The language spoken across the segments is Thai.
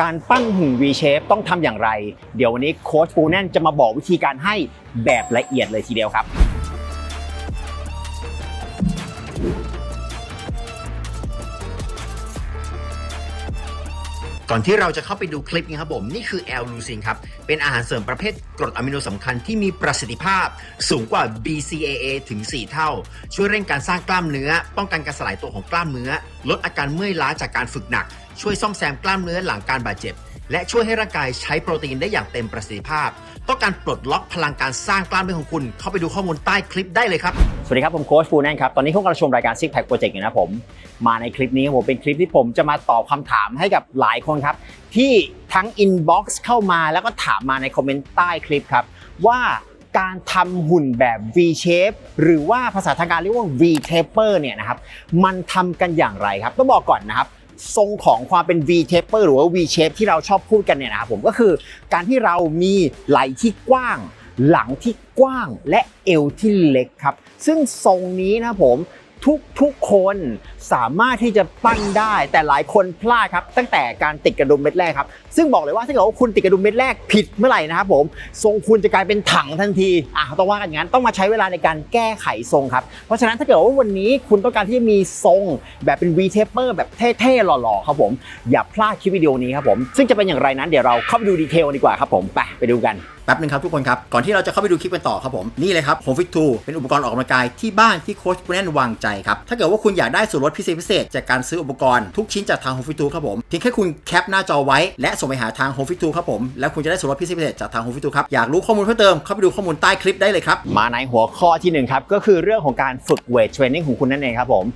การปั้นหุ่น V shape ต้องทำอย่างไร เดี๋ยววันนี้โค้ชปูแน่นจะมาบอกวิธีการให้แบบละเอียดเลยทีเดียวครับก่อนที่เราจะเข้าไปดูคลิปนี้ครับผมนี่คือแอลลูซินครับ เป็นอาหารเสริมประเภทกรดอะมิโนสำคัญที่มีประสิทธิภาพสูงกว่า BCAA ถึง 4 เท่า ช่วยเร่งการสร้างกล้ามเนื้อ ป้องกันการสลายตัวของกล้ามเนื้อ ลดอาการเมื่อยล้าจากการฝึกหนักช่วยซ่อมแซมกล้ามเนื้อหลังการบาดเจ็บ และช่วยให้ร่างกายใช้โปรตีนได้อย่างเต็มประสิทธิภาพ ต้องการปลดล็อกพลังการสร้างกล้ามเนื้อของคุณ เข้าไปดูข้อมูลใต้คลิปได้เลยครับ สวัสดีครับ ผมโค้ชปูแน่นครับ ตอนนี้คุณกำลังชมรายการ Six Pack Project อยู่นะผม มาในคลิปนี้ผมเป็นคลิปที่ผมจะมาตอบคำถามให้กับหลายคนครับ ที่ทั้ง inbox เข้ามาแล้วก็ถามมาในคอมเมนต์ใต้คลิปครับว่าการทำหุ่นแบบ V shape หรือว่าภาษาทางการเรียกว่า V taper เนี่ยนะครับ มันทำกันอย่างไรครับ ต้องบอกก่อนนะครับ ทรงของความเป็น V taper หรือว่า V shape ที่เราชอบพูดกันเนี่ยนะครับผมก็คือการที่เรามีไหล่ที่กว้าง หลังที่กว้างและเอวที่เล็กครับ ซึ่งทรงนี้นะผมทุกทุกๆคนสามารถที่จะปั้นได้ แต่หลายคนพลาดครับ ตั้งแต่การติดกระดุมเม็ดแรกครับ ซึ่งบอกเลยว่าถ้าเกิดว่าคุณติดกระดุมเม็ดแรกผิดเมื่อไหร่นะครับผมทรงคุณจะกลายเป็นถังทันทีอะต้องว่ากันอย่างนั้นต้องมาใช้เวลาในการแก้ไขทรงครับเพราะฉะนั้นถ้าเกิดว่าวันนี้คุณต้องการที่จะมีทรงแบบเป็น V taper แบบเท่ๆหล่อๆครับผมอย่าพลาดคลิปวิดีโอนี้ครับผมซึ่งจะเป็นอย่างไรนั้นเดี๋ยวเราเข้าไปดูดีเทลดีกว่าครับผมไปไปดูกันแป๊บนึงครับทุกคนครับ ก่อนที่เราจะเข้าไปดูคลิปกันต่อครับผมนี่เลยครับ Home Fit 2เป็นอุปกรณ์ออกกำลังกายที่บ้านที่โค้ชแนนวางใจครับถ้าเกิดว่าคุณอยากได้ส่วนลดพิเศษพิเศษจากการซื้ออุปกรณ์ทุกชิ้นจากทาง Home Fit 2ครับผมเพียงแค่คุณแคปหน้าจอไว้และส่งไปหาทาง Home Fit 2ครับผมแล้วคุณจะได้ส่วนลดพิเศษพิเศษจากทาง Home Fit 2ครับอยากรู้ข้อมูลเพิ่มเติมเข้าไปดูข้อมูลใต้คลิปได้เลยครับมาในหัวข้อที่หนึ่งครับก็คือเรื่องของการฝึกเวทเทรนนิ่งของคุณนั่นเองครับผม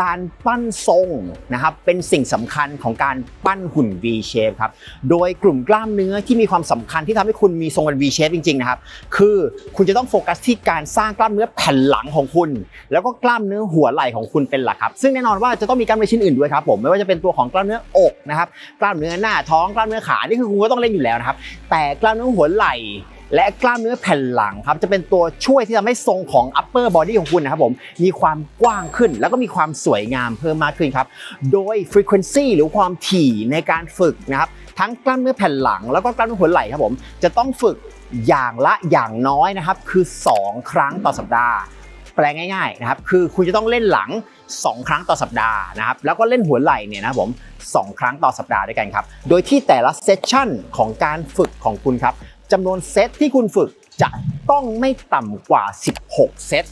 การปั้นทรงนะครับเป็นสิ่งสำคัญของการปั้นหุ่น V shape ครับโดยกลุ่มกล้ามเนื้อที่มีความสำคัญที่ทำให้คุณมีทรงเป็น V shape จริงๆนะครับคือคุณจะต้องโฟกัสที่การสร้างกล้ามเนื้อแผ่นหลังของคุณ แล้วก็กล้ามเนื้อหัวไหล่ของคุณเป็นหลักครับซึ่งแน่นอนว่าจะต้องมีกล้ามเนื้อชิ้นอื่นด้วยครับผมไม่ว่าจะเป็นตัวของกล้ามเนื้ออกนะครับกล้ามเนื้อหน้าท้องกล้ามเนื้อขานี่คือคุณก็ต้องเล่นอยู่แล้วนะครับแต่กล้ามเนื้อหัวไหล่และกล้ามเนื้อแผ่นหลังครับจะเป็นตัวช่วยที่ทำให้ทรงของ upper body ของคุณนะครับผมมีความกว้างขึ้น แล้วก็มีความสวยงามเพิ่มมากขึ้นครับ โดย frequency หรือความถี่ในการฝึกนะครับทั้งกล้ามเนื้อแผ่นหลัง แล้วก็กล้ามเนื้อหัวไหล่ครับผมจะต้องฝึกอย่างละอย่างน้อยนะครับคือ 2 ครั้งต่อสัปดาห์ แปลง่ายๆนะครับคือคุณจะต้องเล่นหลัง 2 ครั้งต่อสัปดาห์นะครับแล้วก็เล่นหัวไหล่เนี่ยนะผมสองครั้งต่อสัปดาห์ด้วยกันครับโดยที่แต่ละเซสชั่นของการฝึกของคุณครับจำนวนเซตที่คุณฝึกจะต้องไม่ต่ำกว่า 16 เซต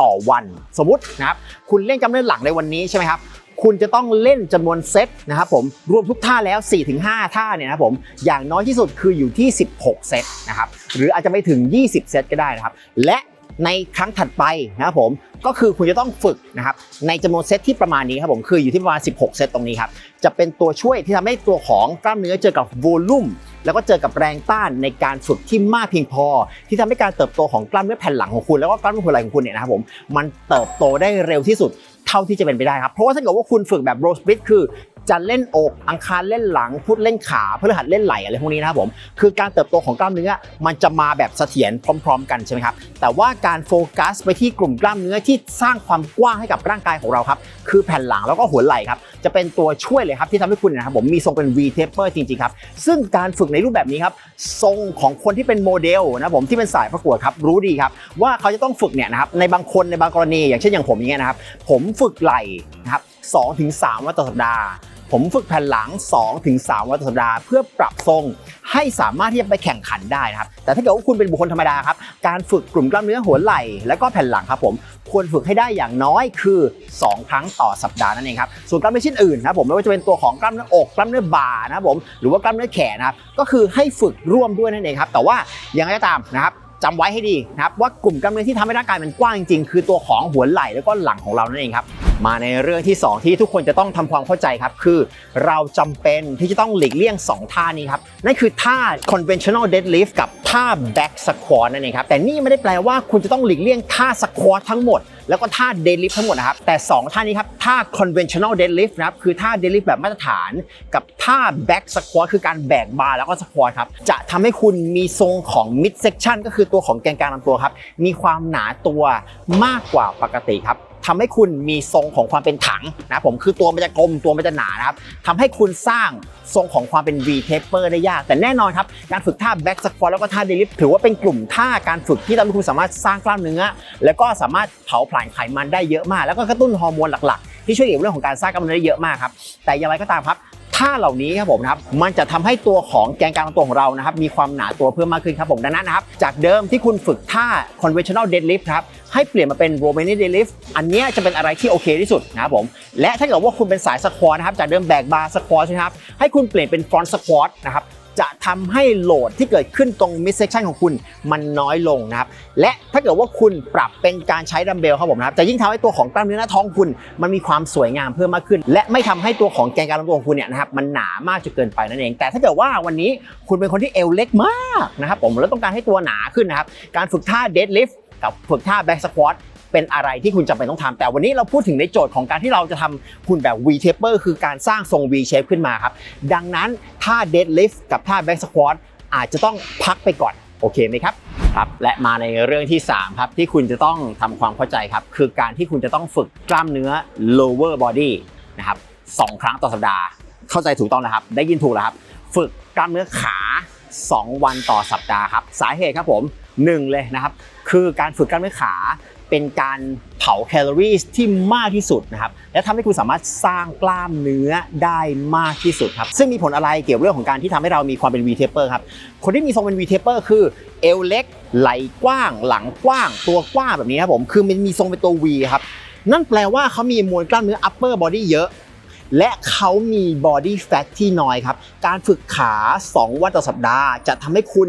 ต่อวัน สมมตินะครับคุณเล่นกล้ามเนื้อหลังในวันนี้ใช่ไหมครับคุณจะต้องเล่นจำนวนเซตนะครับผมรวมทุกท่าแล้ว 4-5 ท่าเนี่ยนะผมอย่างน้อยที่สุดคืออยู่ที่ 16 เซตนะครับหรืออาจจะไปถึง 20 เซตก็ได้นะครับ และ ในครั้งถัดไปนะครับผมก็คือคุณจะต้องฝึกนะครับในจำนวนเซตที่ประมาณนี้ครับผมคืออยู่ที่ประมาณ 16 เซตตรงนี้ครับจะเป็นตัวช่วยที่ทำให้ตัวของกล้ามเนื้อเจอกับโวลูมแล้วก็เจอกับแรงต้านในการฝึกที่มากเพียงพอ ที่ทำให้การเติบโตของกล้ามเนื้อแผ่นหลังของคุณ แล้วก็กล้ามเนื้อหัวไหล่ของคุณเนี่ยนะครับผมมันเติบโตได้เร็วที่สุดเท่าที่จะเป็นไปได้ครับเพราะว่าถ้าเกิดว่าคุณฝึกแบบโรสปลิตคือ จะเล่นอก อังคารเล่นหลัง พุธเล่นขาพฤหัสเล่นไหล่อะไรพวกนี้นะครับผม คือการเติบโตของกล้ามเนื้อมันจะมาแบบเสถียรพร้อม ๆ กันใช่ไหมครับ แต่ว่าการโฟกัสไปที่กลุ่มกล้ามเนื้อที่สร้างความกว้างให้กับร่างกายของเราครับ คือแผ่นหลังแล้วก็หัวไหล่ครับ จะเป็นตัวช่วยเลยครับที่ทำให้คุณเนะครับผมมีทรงเป็น V taper จริงๆครับ ซึ่งการฝึกในรูปแบบนี้ครับทรงของคนที่เป็นโมเดลนะผมที่เป็นสายประกวดครับรู้ดีครับว่าเขาจะต้องฝึกเนี่ยนะครับในบางคนในบางกรณี อย่างเช่นอย่างผมอย่างเงี้ยนะครับผมฝึกไหล่นะครับ2ถึง3วันต่อสัปดาห์ ผมฝึกแผ่นหลัง 2-3 วันต่อสัปดาห์เพื่อปรับทรงให้สามารถที่จะไปแข่งขันได้นะครับ แต่ถ้าเกิดว่าคุณเป็นบุคคลธรรมดาครับ การฝึกกลุ่มกล้ามเนื้อหัวไหล่ และก็แผ่นหลังครับผม ควรฝึกให้ได้อย่างน้อยคือ 2 ครั้งต่อสัปดาห์นั่นเองครับ ส่วนกล้ามเนื้อชิ้นอื่นนะครับผมไม่ว่าจะเป็นตัวของกล้ามเนื้ออกกล้ามเนื้อบ่านะครับผม หรือว่ากล้ามเนื้อแขนนะครับ ก็คือให้ฝึกร่วมด้วยนั่นเองครับ แต่ว่าอย่างไรก็ตามนะครับจำไว้ให้ดีนะครับว่ากลุ่มกล้ามเนื้อที่ทำให้ร่างกายมันกว้างจริงๆคือตัวของหัวไหล่แล้วก็หลังของเรานั่นเองครับ มาในเรื่องที่ 2 ที่ทุกคนจะต้องทำความเข้าใจครับ คือเราจำเป็นที่จะต้องหลีกเลี่ยง 2 ท่านี้ครับ นั่นคือท่า conventional deadlift กับท่า back squat นั่นเองครับ แต่นี่ไม่ได้แปลว่าคุณจะต้องหลีกเลี่ยงท่า squat ทั้งหมด แล้วก็ท่า deadlift ทั้งหมดนะครับ แต่ 2 ท่านี้ครับ ท่า conventional deadlift นะครับ คือท่า deadlift แบบมาตรฐาน กับท่า back squat คือการแบกบาร์แล้วก็ squat ครับ จะทำให้คุณมีทรงของ mid section ก็คือตัวของแกนกลางลำตัวครับ มีความหนาตัวมากกว่าปกติครับ ทำให้คุณมีทรงของความเป็นถังนะผมคือตัวมันจะกลมตัวมันจะหนานะครับทำให้คุณสร้างทรงของความเป็น V taper ได้ยาก แต่แน่นอนครับ การฝึกท่า back squat แล้วก็ท่า deadlift ถือว่าเป็นกลุ่มท่าการฝึกที่ทำให้คุณสามารถสร้างกล้ามเนื้อ แล้วก็สามารถเผาผลาญไขมันได้เยอะมาก แล้วก็กระตุ้นฮอร์โมนหลักๆ ที่ช่วยเกี่ยวเรื่องของการสร้างกล้ามเนื้อได้เยอะมากครับแต่อย่างไรก็ตามครับ ท่าเหล่านี้ครับผมนะครับมันจะทำให้ตัวของแกนกลางตัวของเรานะครับมีความหนาตัวเพิ่มมากขึ้นครับผมดังนั้นนะครับจากเดิมที่คุณฝึกท่า conventional deadlift ครับให้เปลี่ยนมาเป็น Romanian deadlift อันนี้จะเป็นอะไรที่โอเคที่สุดนะครับผมและถ้าเกิดว่าคุณเป็นสายสควอตนะครับจากเดิมแบกบาร์สควอตใช่ไหมครับให้คุณเปลี่ยนเป็น front squat นะครับ จะทำให้โหลดที่เกิดขึ้นตรง mid section ของคุณมันน้อยลงนะครับ และถ้าเกิดว่าคุณปรับเป็นการใช้ดัมเบลครับผมนะครับ จะยิ่งทำให้ตัวของกล้ามเนื้อหน้าท้องคุณ มันมีความสวยงามเพิ่มมากขึ้น และไม่ทำให้ตัวของแกนกางลำตัวของคุณเนี่ยนะครับมันหนามากจนเกินไปนั่นเอง แต่ถ้าเกิดว่าวันนี้คุณเป็นคนที่เอวเล็กมากนะครับผมแล้วต้องการให้ตัวหนาขึ้นนะครับ การฝึกท่า deadlift กับฝึกท่า back squat เป็นอะไรที่คุณจำเป็นต้องทำแต่วันนี้เราพูดถึงในโจทย์ของการที่เราจะทำหุ่นแบบ V taper คือการสร้างทรง V shape ขึ้นมาครับ ดังนั้นท่า deadlift กับท่า back squat อาจจะต้องพักไปก่อนโอเคไหมครับครับและมาในเรื่องที่ 3 ครับ ที่คุณจะต้องทำความเข้าใจครับ คือการที่คุณจะต้องฝึกกล้ามเนื้อ lower body นะครับสองครั้งต่อสัปดาห์เข้าใจถูกต้องแล้วครับ ได้ยินถูกแล้วครับ ฝึกกล้ามเนื้อขา 2 วันต่อสัปดาห์ครับ สาเหตุครับผม หนึ่งเลยนะครับ คือการฝึกกล้ามเนื้อขาเป็นการเผาแคลอรี่ที่มากที่สุดนะครับ และทำให้คุณสามารถสร้างกล้ามเนื้อได้มากที่สุดครับ ซึ่งมีผลอะไรเกี่ยวกับเรื่องของการที่ทำให้เรามีความเป็น V taper ครับ คนที่มีทรงเป็น V taper คือเอวเล็ก ไหล่กว้าง หลังกว้าง ตัวกว้างแบบนี้ครับผม คือมันมีทรงเป็นตัว V ครับ นั่นแปลว่าเขามีมวลกล้ามเนื้อ upper body เยอะ และเขามี body fat ที่น้อยครับ การฝึกขา 2 วันต่อสัปดาห์ จะทำให้คุณ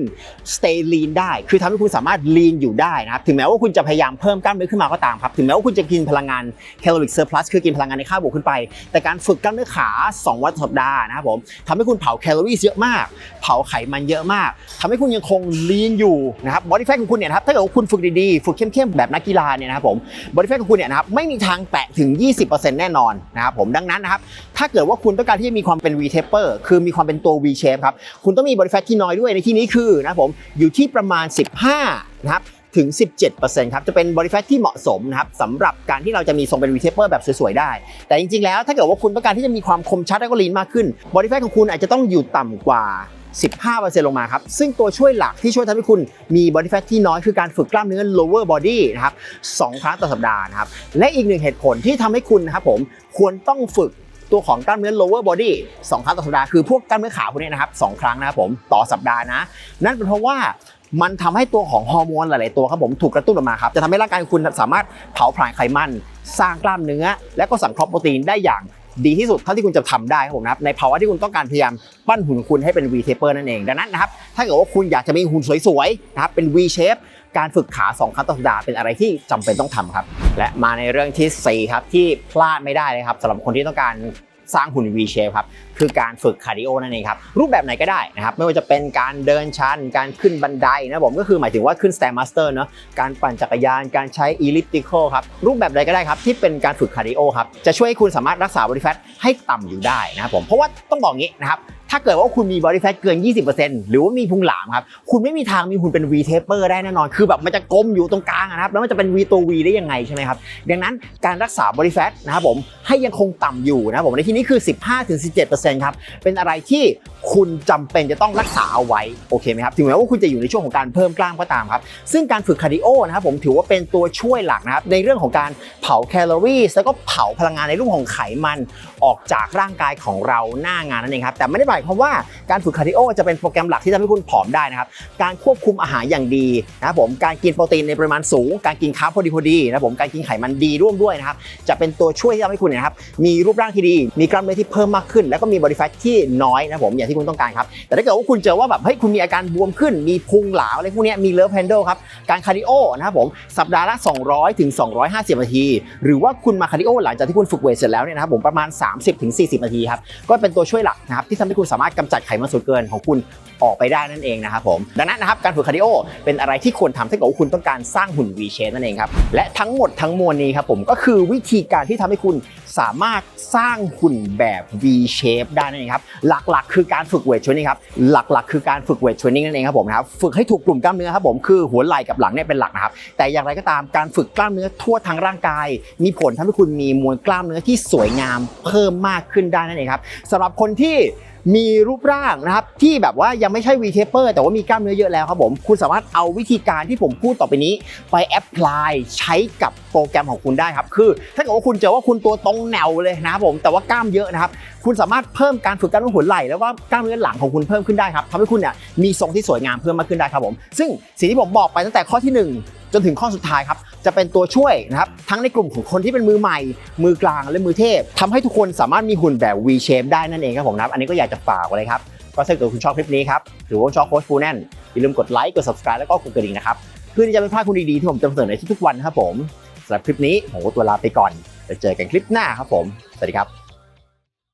stay lean ได้ คือทำให้คุณสามารถ lean อยู่ได้นะครับ ถึงแม้ว่าคุณจะพยายามเพิ่มกล้ามเนื้อขึ้นมาก็ตามครับ ถึงแม้ว่าคุณจะกินพลังงาน caloric surplus คือกินพลังงานในค่าบวกขึ้นไป แต่การฝึกกล้ามเนื้อขา 2 วันต่อสัปดาห์นะครับผมทำให้คุณเผาแคลอรี่เยอะมาก เผาไขมันเยอะมากทำให้คุณยังคง lean อยู่นะครับ body fat ของคุณเนี่ยครับ ถ้าเกิดว่าคุณฝึกดีๆ ฝึกเข้มๆ แบบนักกีฬาเนี่ยนะครับผม body fat ของคุณเนี่ยนะครับไม่มีทางแตะถึง 20%แน่นอนนะครับผมดังนั้นนะครับถ้าเกิดว่าคุณต้องการที่จะมีความเป็น V taper คือมีความเป็นตัว V shape ครับ คุณต้องมี body fat ที่น้อยด้วยในที่นี้คือนะครับผมอยู่ที่ประมาณ 15 นะครับถึง 17%ครับ จะเป็น body fat ที่เหมาะสมนะครับสำหรับการที่เราจะมีทรงเป็น V taper แบบสวย ๆ ได้ แต่จริง ๆ แล้วถ้าเกิดว่าคุณต้องการที่จะมีความคมชัดและก็ลีนมากขึ้น body fat ของคุณอาจจะต้องอยู่ต่ำกว่า 15%ลงมาครับ ซึ่งตัวช่วยหลักที่ช่วยทำให้คุณมี body fat ที่น้อยคือการฝึกกล้ามเนื้อ lower body นะครับสองครั้งต่อสัปดาห์นะครับ และอีกหนึ่งเหตุผลที่ทำให้คุณนะครับผมควรต้องฝึก ตัวของกล้ามเนื้อ lower body 2 ครั้งต่อสัปดาห์คือพวกกล้ามเนื้อขาพวกนี้นะครับสองครั้งนะครับผมต่อสัปดาห์นะ นั่นเป็นเพราะว่ามันทำให้ตัวของฮอร์โมนหลาย ๆ ตัวครับผมถูกกระตุ้นออกมาครับ จะทำให้ร่างกายคุณสามารถเผาผลาญไขมัน สร้างกล้ามเนื้อ และก็สังเคราะห์โปรตีนได้อย่าง ดีที่สุดเท่าที่คุณจะทำได้ครับผมนะครับในภาวะที่คุณต้องการพยายามปั้นหุ่นคุณให้เป็น V taper นั่นเองดังนั้นนะครับถ้าเกิดว่าคุณอยากจะมีหุ่นสวยๆนะครับเป็น V shape การฝึกขา 2 ครั้งต่อสัปดาห์เป็นอะไรที่จำเป็นต้องทำครับ และมาในเรื่องที่ 4 ครับที่พลาดไม่ได้เลยครับสำหรับคนที่ต้องการ สร้างหุ่น V shape ครับคือการฝึกคาร์ดิโอนั่นเองครับรูปแบบไหนก็ได้นะครับไม่ว่าจะเป็นการเดินชัน การขึ้นบันไดนะผมก็คือหมายถึงว่าขึ้น Stairmaster เนาะการปั่นจักรยาน การใช้ elliptical ครับรูปแบบใดก็ได้ครับที่เป็นการฝึกคาร์ดิโอครับจะช่วยให้คุณสามารถรักษาบริแฟตให้ต่ำอยู่ได้นะครับผมเพราะว่าต้องบอกงี้นะครับ ถ้าเกิดว่าคุณมี body fat เกิน 20%หรือว่ามีพุงหลามครับ คุณไม่มีทางมีหุ่นเป็น V taper ได้แน่นอน คือแบบมันจะกลมอยู่ตรงกลางนะครับ แล้วมันจะเป็น V ตัว V ได้ยังไงใช่ไหมครับ ดังนั้นการรักษา body fat นะครับผมให้ยังคงต่ำอยู่นะครับผมในที่นี้คือ 15-17%ครับ เป็นอะไรที่คุณจำเป็นจะต้องรักษาเอาไว้โอเคไหมครับ ถึงแม้ว่าคุณจะอยู่ในช่วงของการเพิ่มกล้ามก็ตามครับ ซึ่งการฝึกคาร์ดิโอนะครับผมถือว่าเป็นตัวช่วยหลักนะครับในเรื่องของการเผาแคลอรี่แล้วก็เผาพลังงานในรูปของไขมันออกจากร่างกายของเราหน้างานนั่นเองครับแต่ไม่ได้หมายความว่าการฝึกคาร์ดิโอจะเป็นโปรแกรมหลักที่ทำให้คุณผอมได้นะครับ การควบคุมอาหารอย่างดีนะครับผมการกินโปรตีนในปริมาณสูง การกินคาร์บพอดีพอดีนะครับผมการกินไขมันดีร่วมด้วยนะครับจะเป็นตัวช่วยที่ทำให้คุณนะครับมีรูปร่างที่ดี มีกล้ามเนื้อที่เพิ่มมากขึ้น แล้วก็มีบริ fat ที่น้อยนะครับผมอย่างที่คุณต้องการครับแต่ถ้าเกิดว่าคุณเจอว่าแบบเฮ้ยคุณมีอาการบวมขึ้น มีพุงหลาอะไรพวกนี้มีเลิฟแฮนเดิลครับการคาร์ดิโอนะครับผมสัปดาห์ละ 200ถึง250 นาที หรือว่าคุณมาคาร์ดิโอหลังจากที่คุณฝึกเวทเสร็จแล้วเนี่ยนะครับผมประมาณ 30ถึง40 นาทีครับก็เป็นตัวช่วยหลักนะครับที่ทำให้คุณคุณสามารถกำจัดไขมันส่วนเกินของคุณออกไปได้นั่นเองนะครับผมดังนั้นนะครับการฝึกคาร์ดิโอเป็นอะไรที่ควรทำถ้าเกิดว่าคุณต้องการสร้างหุ่น V shape นั่นเองครับและทั้งหมดทั้งมวลนี้ครับผมก็คือวิธีการที่ทำให้คุณสามารถสร้างหุ่นแบบ V shape ได้นั่นเองครับหลักๆ คือการฝึกเวทเทรนนิ่งครับหลักๆ คือการฝึกเวทเทรนนิ่งนั่นเองครับผมนะครับฝึกให้ถูกกลุ่มกล้ามเนื้อครับผมคือหัวไหล่กับหลังเนี่ยเป็นหลักนะครับแต่อย่างไรก็ตามการฝึกกล้ามเนื้อทั่วทั้งร่างกาย มีผลทำให้คุณมีมวลกล้ามเนื้อที่สวยงามเพิ่มมากขึ้นได้นั่นเองครับสำหรับคนที่ มีรูปร่างนะครับที่แบบว่ายังไม่ใช่ V taper แต่ว่ามีกล้ามเนื้อเยอะแล้วครับผม คุณสามารถเอาวิธีการที่ผมพูดต่อไปนี้ ไปแอพพลายใช้กับโปรแกรมของคุณได้ครับ คือ ถ้าเกิดว่าคุณเจอว่าคุณตัวตรงแนวเลยนะครับผมแต่ว่ากล้ามเยอะนะครับ คุณสามารถเพิ่มการฝึกกล้ามเนื้อหัวไหล่แล้วก็กล้ามเนื้อหลังของคุณเพิ่มขึ้นได้ครับทำให้คุณเนี่ยมีทรงที่สวยงามเพิ่มมากขึ้นได้ครับผม ซึ่งสิ่งที่ผมบอกไปตั้งแต่ข้อที่หนึ่ง จนถึงข้อสุดท้ายครับจะเป็นตัวช่วยนะครับทั้งในกลุ่มของคนที่เป็นมือใหม่ มือกลางและมือเทพทำให้ทุกคนสามารถมีหุ่นแบบ V shape ได้นั่นเองครับผมนะอันนี้ก็อยากจะฝากไว้เลยครับก็ถ้าเกิดคุณชอบคลิปนี้ครับหรือว่าชอบโค้ชฟูแนนอย่าลืมกดไลค์กด subscribe แล้วก็กดกระดิ่งนะครับเพื่อที่จะไม่พลาดคุณดีๆที่ผมจะนำเสนอในทุกๆวันครับผมสำหรับคลิปนี้ผมก็ตัวลาไปก่อนแล้วเจอกันคลิปหน้าครับผมสวัสดีครับ